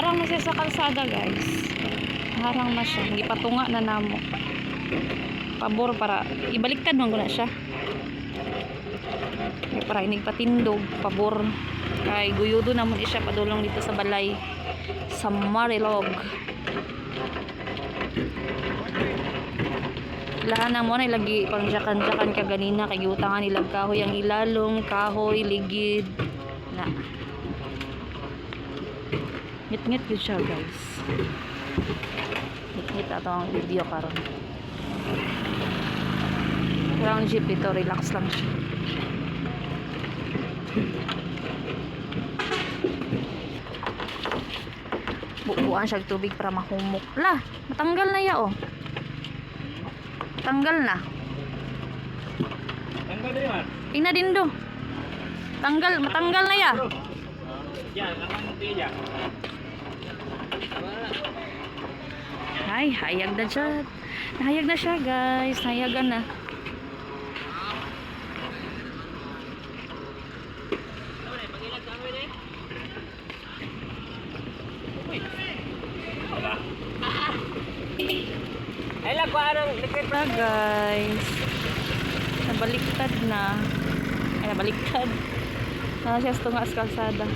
harang na siya sa kalsada guys. Harang na siya. Gipatunga na namo. Pabor para ibaliktad man ko na siya. Para inig patindog pabor. Kay guyudo namon siya padulong dito sa balay. Sa Marilog. Lahan na mo na ilagi pang jakan-jakan ka kay giutangan ilag kahoy ang ilalong kahoy ligid. Na ngit-ngit yun siya guys ngit-ngit ato ang video karon Parang jeep ito, relax lang siya. Bubuan siya tubig para mahumok. La, matanggal na ya oh. Tanggal na. Tanggal din man. Ina din do. Tanggal, matanggal na ya. Yan, laman ng tiya. Ay, hayag na siya. Nahayag na siya, guys. Nahayagan na. Ay likod Na, guys. Nabaliktad na. Ay, nabaliktad. Na siya sa tunga sa kalsada.